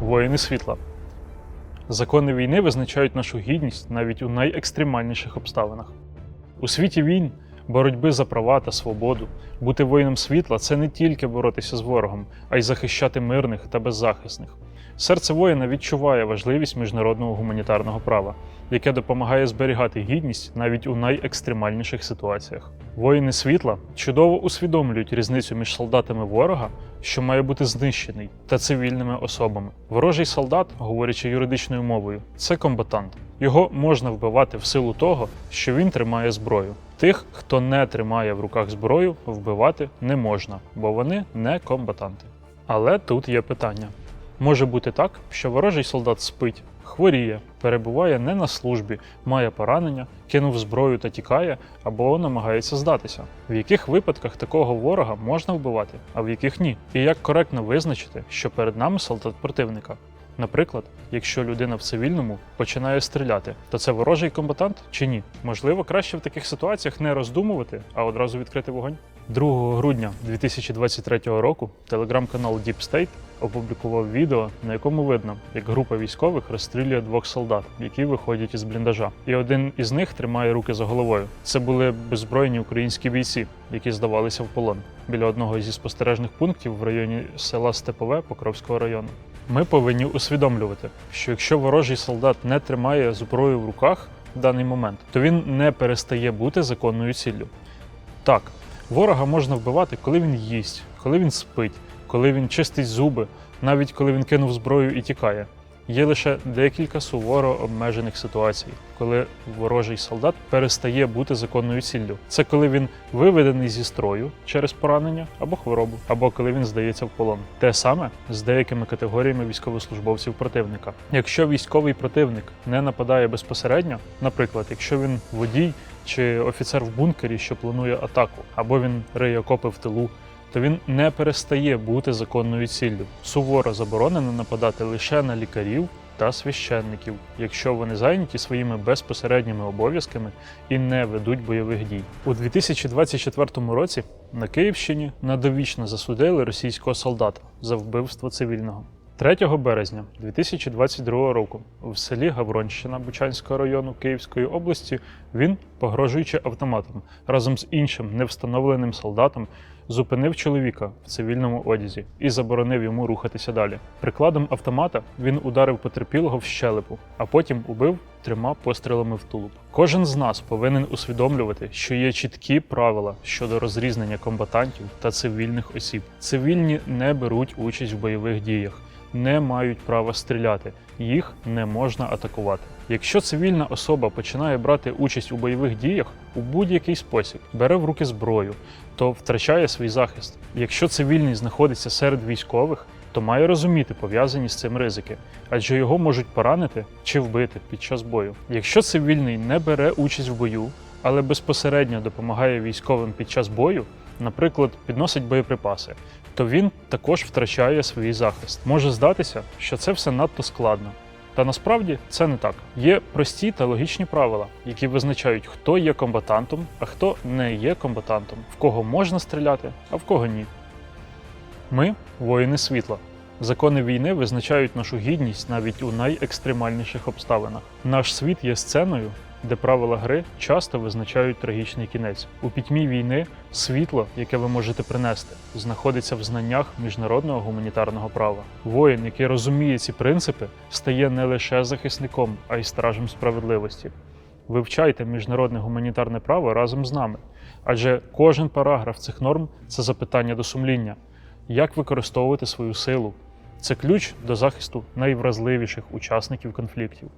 Воїни світла. Закони війни визначають нашу гідність навіть у найекстремальніших обставинах. У світі війн, боротьби за права та свободу, бути воїном світла це не тільки боротися з ворогом, а й захищати мирних та беззахисних. Серце воїна відчуває важливість міжнародного гуманітарного права, яке допомагає зберігати гідність навіть у найекстремальніших ситуаціях. Воїни світла чудово усвідомлюють різницю між солдатами ворога, що має бути знищений, та цивільними особами. Ворожий солдат, говорячи юридичною мовою, це комбатант. Його можна вбивати в силу того, що він тримає зброю. Тих, хто не тримає в руках зброю, вбивати не можна, бо вони не комбатанти. Але тут є питання. Може бути так, що ворожий солдат спить, хворіє, перебуває не на службі, має поранення, кинув зброю та тікає або намагається здатися. В яких випадках такого ворога можна вбивати, а в яких ні? І як коректно визначити, що перед нами солдат противника? Наприклад, якщо людина в цивільному починає стріляти, то це ворожий комбатант чи ні? Можливо, краще в таких ситуаціях не роздумувати, а одразу відкрити вогонь. 2 грудня 2023 року телеграм-канал Deep State опублікував відео, на якому видно, як група військових розстрілює двох солдат, які виходять із бліндажа. І один із них тримає руки за головою. Це були беззбройні українські бійці, які здавалися в полон біля одного зі спостережних пунктів в районі села Степове Покровського району. Ми повинні усвідомлювати, що якщо ворожий солдат не тримає зброю в руках в даний момент, то він не перестає бути законною ціллю. Так, ворога можна вбивати, коли він їсть, коли він спить, коли він чистить зуби, навіть коли він кинув зброю і тікає. Є лише декілька суворо обмежених ситуацій, коли ворожий солдат перестає бути законною ціллю. Це коли він виведений зі строю через поранення або хворобу, або коли він здається в полон. Те саме з деякими категоріями військовослужбовців противника. Якщо військовий противник не нападає безпосередньо, наприклад, якщо він водій чи офіцер в бункері, що планує атаку, або він риє окопи в тилу, то він не перестає бути законною ціллю. Суворо заборонено нападати лише на лікарів та священників, якщо вони зайняті своїми безпосередніми обов'язками і не ведуть бойових дій. У 2024 році на Київщині надовічно засудили російського солдата за вбивство цивільного. 3 березня 2022 року в селі Гавронщина Бучанського району Київської області він, погрожуючи автоматом разом з іншим невстановленим солдатом, зупинив чоловіка в цивільному одязі і заборонив йому рухатися далі. Прикладом автомата він ударив потерпілого в щелепу, а потім убив трьома пострілами в тулуб. Кожен з нас повинен усвідомлювати, що є чіткі правила щодо розрізнення комбатантів та цивільних осіб. Цивільні не беруть участь в бойових діях не мають права стріляти, їх не можна атакувати. Якщо цивільна особа починає брати участь у бойових діях у будь-який спосіб, бере в руки зброю, то втрачає свій захист. Якщо цивільний знаходиться серед військових, то має розуміти пов'язані з цим ризики, адже його можуть поранити чи вбити під час бою. Якщо цивільний не бере участь в бою, але безпосередньо допомагає військовим під час бою, наприклад, підносить боєприпаси, то він також втрачає свій захист. Може здатися, що це все надто складно. Та насправді це не так. Є прості та логічні правила, які визначають, хто є комбатантом, а хто не є комбатантом, в кого можна стріляти, а в кого ні. Ми воїни світла. Закони війни визначають нашу гідність навіть у найекстремальніших обставинах. Наш світ є сценою, де правила гри часто визначають трагічний кінець. У пітьмі війни світло, яке ви можете принести, знаходиться в знаннях міжнародного гуманітарного права. Воїн, який розуміє ці принципи, стає не лише захисником, а й стражем справедливості. Вивчайте міжнародне гуманітарне право разом з нами, адже кожен параграф цих норм це запитання до сумління, як використовувати свою силу. Це ключ до захисту найвразливіших учасників конфліктів.